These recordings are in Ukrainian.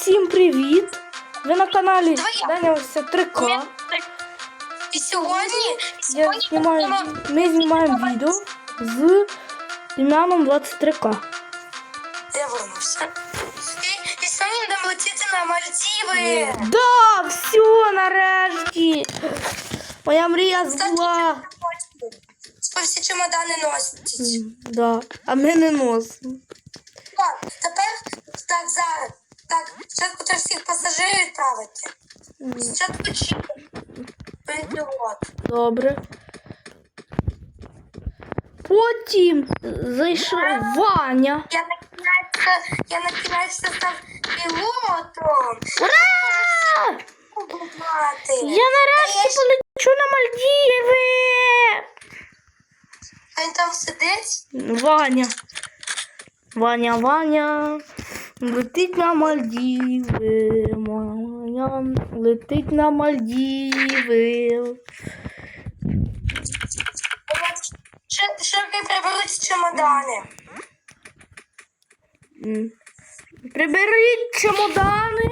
Всім привіт! Ви на каналі. Данявся 3К. І сьогодні, Я сьогодні знімаю, ми знімаємо відео з ім'яном 23К. Я. І, і сьогодні будемо летіти на Мальдіви. Да, все, нарешті! Моя мрія збула. Скоро всі чемодани носять. Да. А ми не носимо. Так, тепер так зараз. Так, спочатку треба всіх пасажирів відправити. Спочатку. Пілот. Добре. Потім зайшов Ваня. Я накінець, я накінець став пілотом. Ура! Я нарешті полечу на Мальдіви! А він там сидить? Ваня. Ваня, Ваня. Летить на Мальдіви. Ваня летить на Мальдіви. Ще приберуть чемодани. М. Приберіть чемодани.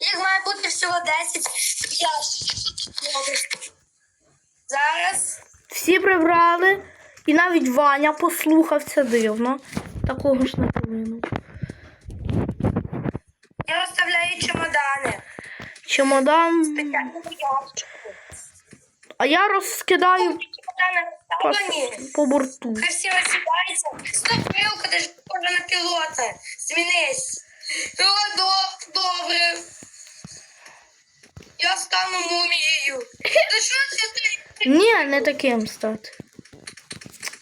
Їх має бути всього 10 ящиків. Зараз Всі прибрали. І навіть Ваня послухав це дивно. Такого ж не повинно. я розставляю чемодани. Чемодан. А я розкидаю по, по борту. Хай всі. Стоп, Милка, ти ж похожа на пілота. Змінись. О, до, добре. Я стану мумією. Та що це ти? Ні, не таким стати.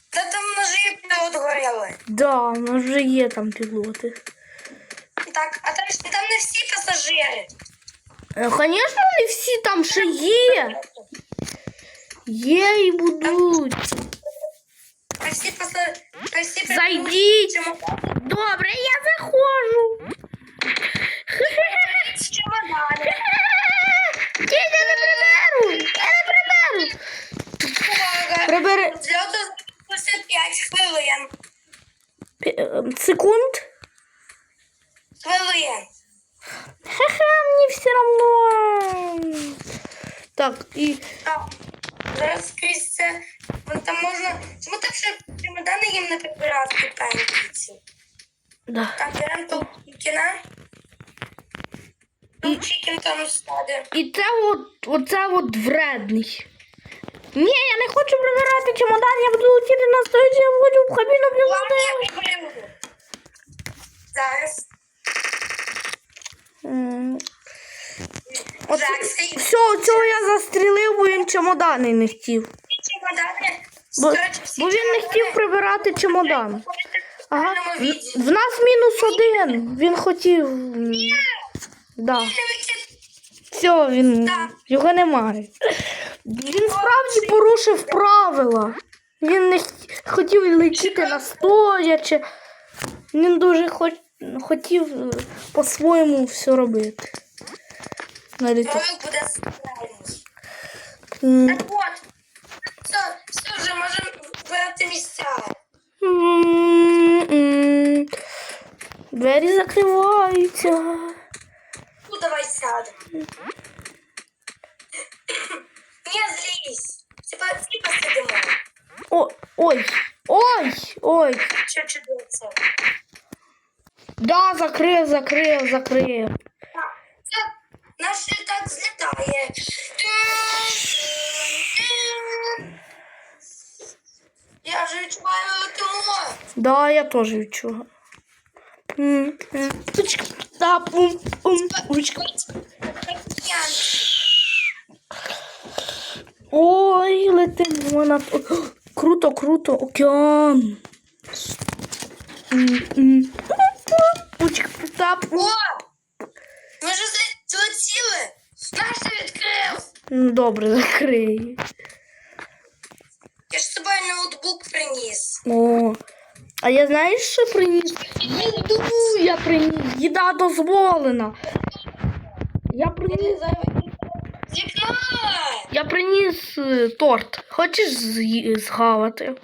Та там ножі пілот горіли. Да, у нас вже є там пілоти. Так, а там, ж- там не всі пасажири. Е, Звісно, не всі там ще є. Є і будуть. А всі пасажири. А всі Зайдіть. чемодани. Добре, я заходжу. Секунд. Ха-ха, мені все равно. Так, і Так. Зараз скрізь там можна. Чому так ще чемодани їм не прибирати пенькіці? да. Так, беремо тут чікіна. Тут чікін там сяде. І це от, оце от вредний. Ні, я не хочу прибирати чемодан, я буду летіти на стойці, я буду в я приберу. Зараз. Оце- Все, цього я застрілив, бо він чемодани не хотів. чемодани. Бо, бо він не хотів прибирати чемодан. Ага. В, нас мінус один. Він хотів. Да. Все, він його немає. Він справді порушив правила. Він не хотів летіти на стоячи. Він дуже хоч... хотів е, по-своєму все робити. Так. Ролик буде. М. Так от. Все, все вже можемо вибирати місця. М-м-м. Двері закриваються. Ну, давай сядемо. Не злізь. Типа, типа сидимо. О, ой, ой, ой. Що чудиться? Да, закрив, закрив, закрив. Так, це наш літак злітає. Я вже відчуваю ми. Да, я теж. Пучка, та, пум, пум, пучка. Ой, летимо на... Круто, круто, океан. М, м. Пучка, та, пум. О! Ми зле- злетіли. Наш ти відкрив. Ну, Добре, закрий. Я ж з собою ноутбук приніс. О, а я знаєш, що приніс? Їду я приніс. Їда дозволена. Я приніс. Я приніс е, торт. Хочеш згавати?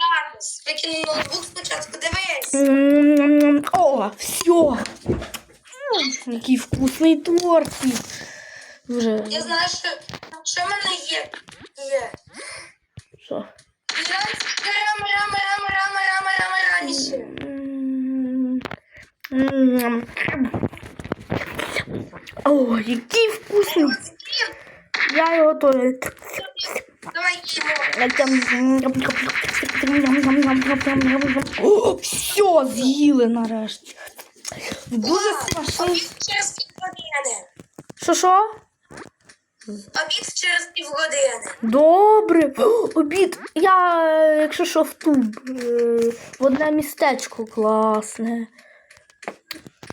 Зараз. Викину ноутбук спочатку, дивись. М, О, все. Який вкусний тортик. Вже. Я знаю, що, що в мене є. Є. Що? Рама, рама, рама, рама, рама, рама, раніше. М, м. О, який вкусний. Я його теж. О, все, з'їли нарешті. Дуже. Через півгодини. Що що? Обід через півгодини. Добре. О, Обід. Я, якщо що, в туб. е, В одне містечко класне.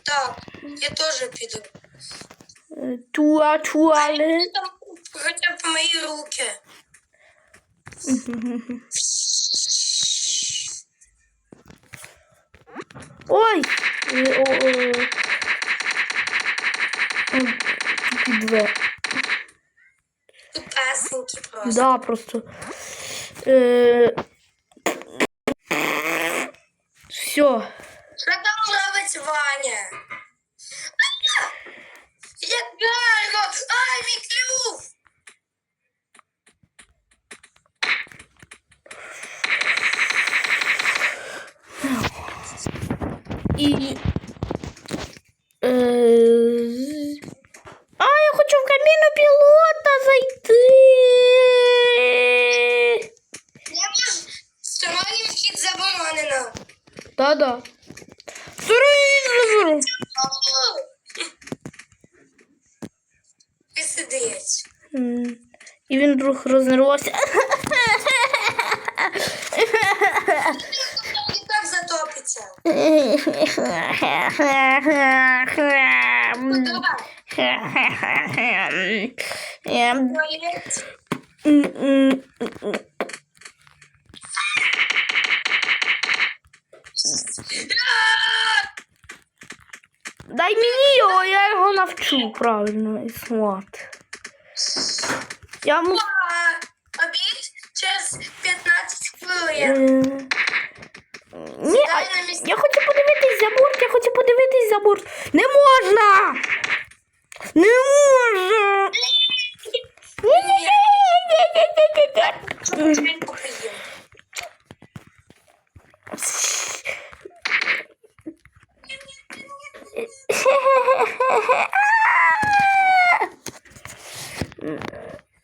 Так, я теж піду. Е, Туа, туалет. Хоча б мої руки. Ой! Е, е. Тільки две. Тупесенькі просто. Да, просто. Е... Все. Що там робить Ваня? Як гарно! Ай, мій клюв! І. Е... А, я хочу в кабіну пілота зайти. Сторонній вхід заборонено. Да-да. Сюрприз! І сидить. І він вдруг рознервувався. А! Дай мені його, я його навчу правильно і існувати. Я му... Обід через 15 хвилин. Е, Ні, а, Дай на місце. Я хочу подивитись за борт, я хочу подивитись за борт. Не можна! Не можна! Ні-ні-ні-ні-ні-ні-ні-ні. Він попоїв.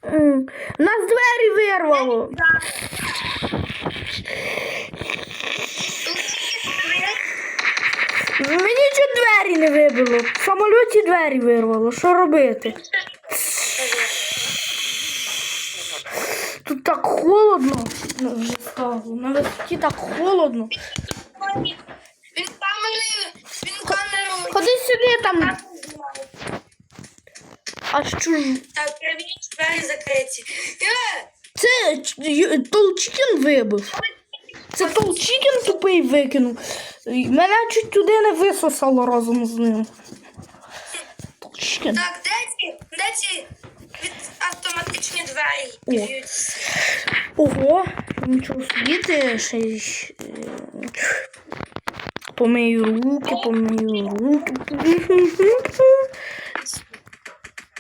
М, Нас двері вирвало. Мені чуть двері не вибило. В самольоті двері вирвало. Що робити? Тут так холодно. Ну, Вже стало. На висоті так холодно. Він камерою, він камерою. Ходи сюди там. А що? ж? Так, перевіріть, двері закриті. Е, Це Толчкін вибив. Це Толчкін тупий викинув. Мене чуть туди не висосало разом з ним. Так, де ці, де ці від автоматичні двері? О. Ого, нічого собі ти ще й, е, помию руки, помию руки.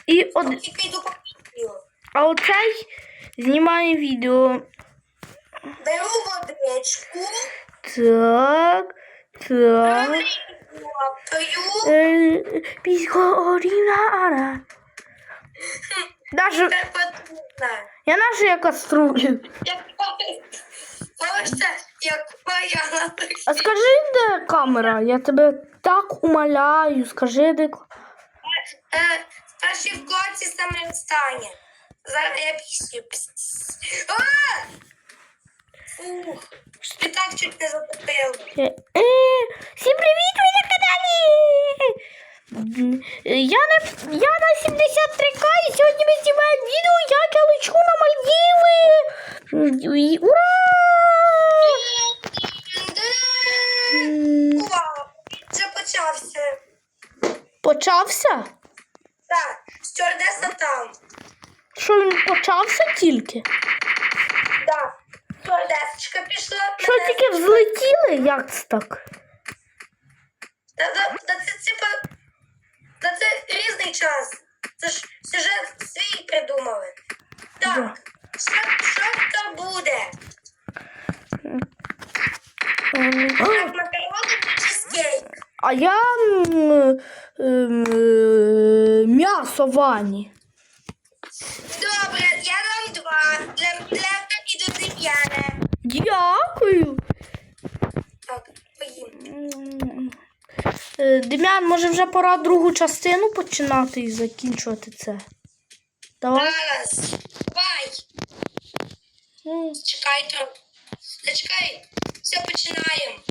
І попію. а оцей знімає відео. Беру водичку, Так, так. лапаю. Е, Піскорінара. Даже, я каструлю. Як Бачите. А скажи, де камера? Я тебе так умоляю, скажи, де. к- Е, Перший в клаці саме встане. Зараз я пісню. Фух. Ти так чуть не затопив. Е, е, Всім привіт, каналі! Я на, я на 73К і сьогодні ми знімаємо відео, як я лечу на Мальдіви! Ура! М, вже почався. Почався? Так, стюардеса там. Що він почався тільки? Так. стюардесочка пішла. Що тільки взлетіли? Як це так? Та, та, та це типа. Та це різний час. Це ж сюжет свій придумали. Так, що, що то буде? Ем, Так, макарони чи чизкейк? А я м, м, е, м'ясо вані. Добре, я дам два. Для, для і до Дем'яна. Дякую. Так, поїм. М, е, Дем'ян, може вже пора другу частину починати і закінчувати це. Давай. Зараз. Давай. М. Чекай троп. Зачекай. Все, починаємо.